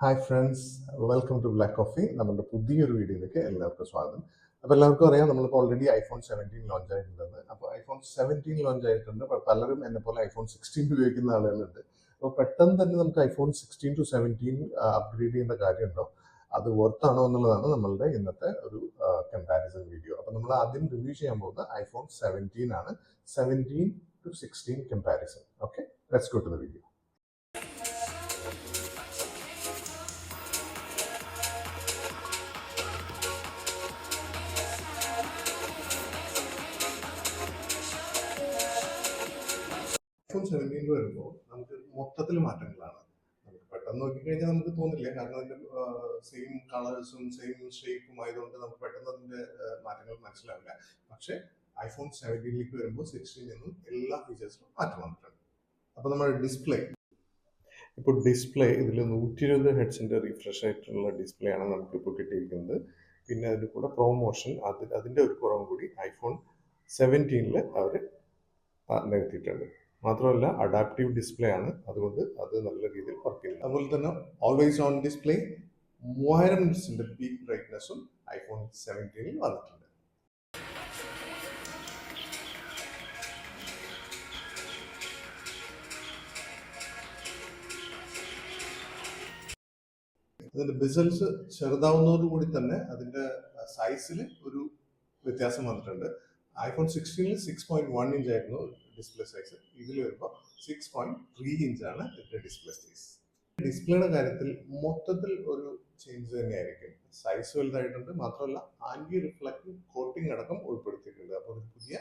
Hi friends welcome to black coffee നമ്മുടെ പുതിയൊരു വീഡിയോയിലേക്ക് എല്ലാവർക്കും സ്വാഗതം. അപ്പോൾ എല്ലാവർക്കും അറിയാം നമ്മളിപ്പോൾ ഓൾറെഡി ഐഫോൺ സെവന്റീൻ ലോഞ്ച് ആയിട്ടുണ്ടെന്ന് അപ്പോൾ ഐഫോൺ സെവന്റീൻ ലോഞ്ച് ആയിട്ടുണ്ട്. പലരും എന്നെ പോലെ ഐഫോൺ സിക്സ്റ്റീൻ ഉപയോഗിക്കുന്ന ആളുകളുണ്ട്. അപ്പോൾ പെട്ടെന്ന് തന്നെ നമുക്ക് iPhone sixteen to seventeen upgrade ചെയ്യേണ്ട കാര്യമുണ്ടോ? അത് വർത്താണോ എന്നുള്ളതാണ് നമ്മളുടെ ഇന്നത്തെ ഒരു കമ്പാരിസൺ വീഡിയോ അപ്പോൾ നമ്മൾ ആദ്യം റിവ്യൂ ചെയ്യാൻ പോകുന്നത് ഐഫോൺ സെവന്റീൻ ആണ്. Seventeen to sixteen comparison okay let's go to the video iPhone സെവന്റീനിൽ വരുമ്പോൾ നമുക്ക് മൊത്തത്തിൽ മാറ്റങ്ങളാണ്. നമുക്ക് പെട്ടെന്ന് നോക്കിക്കഴിഞ്ഞാൽ നമുക്ക് തോന്നില്ല. കാരണം അതിന്റെ സെയിം കളേഴ്സും സെയിം ഷേപ്പും ആയതുകൊണ്ട് നമുക്ക് പെട്ടെന്ന് അതിന്റെ മാറ്റങ്ങൾ മനസ്സിലാവില്ല. പക്ഷേ ഐഫോൺ സെവന്റീനിലേക്ക് വരുമ്പോൾ സിക്സ്റ്റീൻ നിന്നും എല്ലാ ഫീച്ചേഴ്സിലും മാറ്റം വന്നിട്ടുണ്ട്. അപ്പോൾ നമ്മുടെ ഡിസ്പ്ലേ ഇപ്പോൾ ഡിസ്പ്ലേ ഇതിൽ നൂറ്റി ഇരുപത് ഹെഡ്സിന്റെ റിഫ്രഷ് ആയിട്ടുള്ള ഡിസ്പ്ലേ ആണ് നമുക്കിപ്പോൾ കിട്ടിയിരിക്കുന്നത്. പിന്നെ അതിന്റെ കൂടെ പ്രൊമോഷൻ അത് അതിന്റെ ഒരു കുറവും കൂടി ഐഫോൺ സെവന്റീനിൽ അവർ നികത്തിയിട്ടുണ്ട്. മാത്രമല്ല അഡാപ്റ്റീവ് ഡിസ്പ്ലേ ആണ്. അതുകൊണ്ട് അത് നല്ല രീതിയിൽ വർക്ക് ചെയ്യുന്നു അതുപോലെ തന്നെ ഓൾവേസ് ഓൺ ഡിസ്പ്ലേ മൂവായിരം മിനിറ്റ്സിന്റെ പീക്ക് ബ്രൈറ്റ്നസ്സും ഐഫോൺ സെവന്റീനിൽ വന്നിട്ടുണ്ട്. അതിന്റെ ബിസൽസ് ചെറുതാവുന്നതോടുകൂടി തന്നെ അതിന്റെ സൈസിൽ ഒരു വ്യത്യാസം വന്നിട്ടുണ്ട്. ഐഫോൺ സിക്സ്റ്റീനിൽ സിക്സ് പോയിന്റ് വൺ ഇഞ്ച് ആയിരുന്നു ഡിസ്പ്ലേ സൈസ് ഇതിൽ വരുമ്പോൾ സിക്സ് പോയിന്റ് ത്രീ ഇഞ്ചാണ് ഇതിന്റെ ഡിസ്പ്ലേ സൈസ് ഡിസ്പ്ലേയുടെ കാര്യത്തിൽ മൊത്തത്തിൽ ഒരു ചേഞ്ച് തന്നെയായിരിക്കും. സൈസ് വലുതായിട്ടുണ്ട്. മാത്രമല്ല ആന്റി റിഫ്ലക്റ്റീവ് കോട്ടിംഗ് അടക്കം ഉൾപ്പെടുത്തിയിട്ടുണ്ട്. അപ്പോൾ ഒരു പുതിയ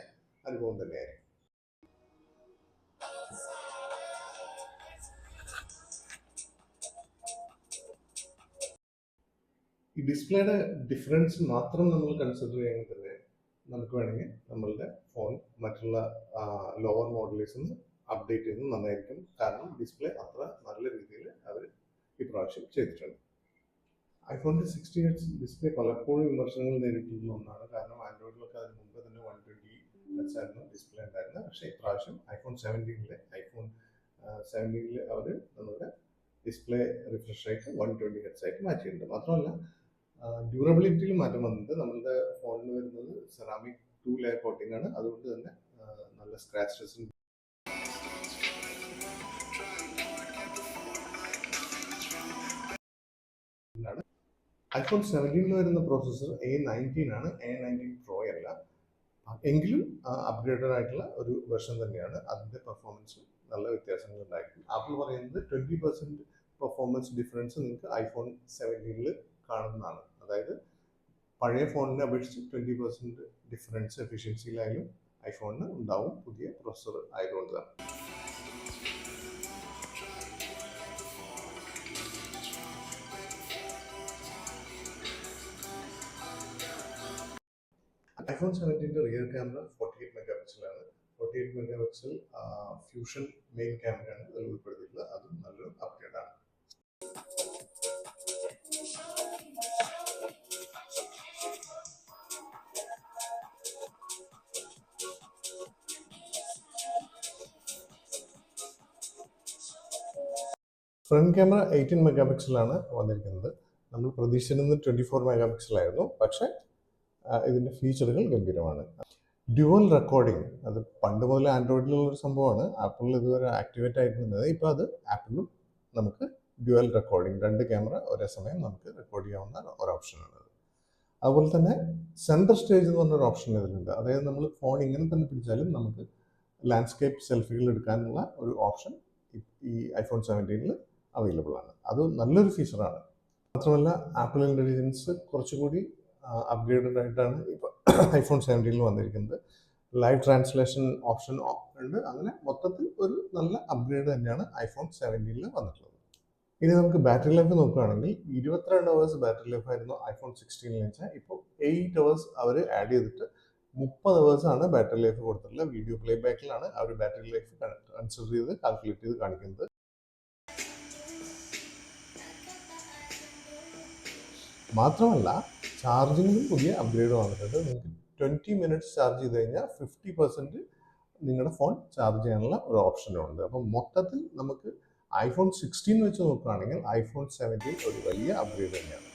അനുഭവം തന്നെയായിരിക്കും. ഈ ഡിസ്പ്ലേയുടെ ഡിഫറൻസ് മാത്രം നമ്മൾ കൺസിഡർ ചെയ്യുമ്പോൾ തന്നെ നമുക്ക് വേണമെങ്കിൽ നമ്മളുടെ ഫോൺ മറ്റുള്ള ലോവർ മോഡലേഴ്സിൽ നിന്ന് അപ്ഡേറ്റ് ചെയ്യുന്നത് നന്നായിരിക്കും. കാരണം ഡിസ്പ്ലേ അത്ര നല്ല രീതിയിൽ അവർ ഇപ്രാവശ്യം ചെയ്തിട്ടുണ്ട്. ഐഫോണിന്റെ സിക്സ്റ്റി ഹെഡ്സ് ഡിസ്പ്ലേ പലപ്പോഴും വിമർശനങ്ങൾ നേരിട്ടിരുന്ന ഒന്നാണ്. കാരണം ആൻഡ്രോയിഡിലൊക്കെ അതിന് മുമ്പ് തന്നെ വൺ ട്വന്റി ഹെഡ്സ് ആയിരുന്നു ഡിസ്പ്ലേ ഉണ്ടായിരുന്നത്. പക്ഷേ ഇപ്രാവശ്യം ഐഫോൺ സെവന്റീനിലെ ഐഫോൺ സെവന്റീനിൽ അവർ നമ്മുടെ display refresh rate one twenty hertz ആയിട്ട് മാറ്റിയിട്ടുണ്ട്. മാത്രമല്ല ഡ്യൂറബിലിറ്റിയിൽ മാറ്റം വന്നിട്ട് നമ്മളുടെ ഫോണിൽ വരുന്നത് സെറാമിക് ടു ലെയർ കോട്ടിംഗ് ആണ്. അതുകൊണ്ട് തന്നെ നല്ല സ്ക്രാച്ച് ടെസ്റ്റും ഐഫോൺ സെവന്റീനിൽ വരുന്ന പ്രോസസ്സർ എ നയന്റീൻ ആണ്. എ നയന്റീൻ പ്രോ അല്ല. എങ്കിലും അപ്ഗ്രേഡഡ് ആയിട്ടുള്ള ഒരു വെർഷൻ തന്നെയാണ്. അതിന്റെ പെർഫോമൻസ് നല്ല വ്യത്യാസങ്ങൾ ഉണ്ടായിരിക്കും ആപ്പിൾ പറയുന്നത് ട്വന്റി പെർസെന്റ് പെർഫോമൻസ് ഡിഫറൻസ് നിങ്ങൾക്ക് ഐഫോൺ സെവന്റീനിൽ കാണുന്നതാണ്. അതായത് പഴയ ഫോണിനെ അപേക്ഷിച്ച് ട്വന്റി പെർസെന്റ് ഡിഫറൻസ് എഫിഷ്യൻസിയിലായാലും ഐഫോണിന് ഉണ്ടാവും പുതിയ പ്രൊസസ്സർ ആയതുകൊണ്ട് തന്നെ. ഐഫോൺ സെവന്റീന്റെ rear camera forty eight mega പിക്സലാണ് forty eight megapixel fusion main ക്യാമറയാണ് അതിൽ ഉൾപ്പെടുത്തിയിട്ടുള്ളത്. അതും നല്ലൊരു ഫ്രണ്ട് ക്യാമറ എയ്റ്റീൻ മെഗാ പിക്സലാണ് വന്നിരിക്കുന്നത്. നമ്മൾ പ്രതീക്ഷിച്ചിരുന്നത് ട്വന്റി ഫോർ മെഗാ പിക്സലായിരുന്നു പക്ഷേ ഇതിന്റെ ഫീച്ചറുകൾ ഗംഭീരമാണ്. ഡ്യുവൽ റെക്കോർഡിംഗ് അത് പണ്ട് മുതൽ ആൻഡ്രോയിഡിലുള്ളൊരു സംഭവമാണ്. ആപ്പിളിൽ ഇതുവരെ ആക്ടിവേറ്റ് ആയിരുന്നത് ഇപ്പോൾ അത് ആപ്പിളിലും നമുക്ക് ഡ്യുവൽ റെക്കോർഡിംഗ് രണ്ട് ക്യാമറ ഒരേ സമയം നമുക്ക് റെക്കോർഡ് ചെയ്യാവുന്ന ഒരു ഓപ്ഷനാണ് അതുപോലെ തന്നെ സെൻട്രൽ സ്റ്റേജ് എന്ന് പറഞ്ഞൊരു ഓപ്ഷൻ ഇതിലുണ്ട്. അതായത് നമ്മൾ ഫോൺ ഇങ്ങനെ തന്നെ പിടിച്ചാലും നമുക്ക് ലാൻഡ്സ്കേപ്പ് സെൽഫികൾ എടുക്കാനുള്ള ഒരു ഓപ്ഷൻ ഈ ഐഫോൺ സെവന്റീനിൽ അവൈലബിൾ ആണ്. അത് നല്ലൊരു ഫീച്ചറാണ് മാത്രമല്ല ആപ്പിൾ ഇന്റലിജൻസ് കുറച്ചുകൂടി അപ്ഗ്രേഡഡ് ആയിട്ടാണ് ഇപ്പോൾ ഐഫോൺ സെവന്റീനിൽ വന്നിരിക്കുന്നത്. ലൈവ് ട്രാൻസ്ലേഷൻ ഓപ്ഷൻ ഉണ്ട്. അങ്ങനെ മൊത്തത്തിൽ ഒരു നല്ല അപ്ഗ്രേഡ് തന്നെയാണ് ഐഫോൺ സെവന്റീനിൽ വന്നിട്ടുള്ളത്. ഇനി നമുക്ക് ബാറ്ററി ലൈഫ് നോക്കുകയാണെങ്കിൽ ഇരുപത്തിരണ്ട് അവേഴ്സ് ബാറ്ററി ലൈഫ് ആയിരുന്നു ഐഫോൺ സിക്സ്റ്റീനിൽ വെച്ചാൽ ഇപ്പോൾ എയ്റ്റ് അവേഴ്സ് അവർ ആഡ് ചെയ്തിട്ട് മുപ്പത് അവേഴ്സ് ആണ് ബാറ്ററി ലൈഫ് കൊടുത്തിട്ടുള്ളത് വീഡിയോ പ്ലേ ബാക്കിലാണ് അവർ ബാറ്ററി ലൈഫ് കൺസിഡർ ചെയ്ത് കാൽക്കുലേറ്റ് ചെയ്ത് കാണിക്കുന്നത്. മാത്രമല്ല ചാർജിങ്ങിലും പുതിയ അപ്ഗ്രേഡ് വന്നിട്ടുണ്ട്. നിങ്ങൾക്ക് ട്വന്റി മിനിറ്റ്സ് ചാർജ് ചെയ്ത് കഴിഞ്ഞാൽ ഫിഫ്റ്റി പെർസെന്റ് നിങ്ങളുടെ ഫോൺ ചാർജ് ചെയ്യാനുള്ള ഒരു ഓപ്ഷനും ഉണ്ട്. അപ്പം മൊത്തത്തിൽ നമുക്ക് ഐഫോൺ സിക്സ്റ്റീൻ വെച്ച് നോക്കുകയാണെങ്കിൽ ഐഫോൺ സെവന്റീൻ ഒരു വലിയ അപ്ഗ്രേഡ് തന്നെയാണ്.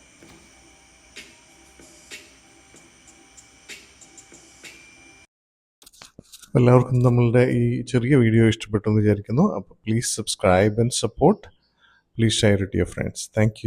എല്ലാവർക്കും നമ്മളുടെ ഈ ചെറിയ വീഡിയോ ഇഷ്ടപ്പെട്ടു എന്ന് വിചാരിക്കുന്നു അപ്പോൾ please subscribe and support please share it your friends thank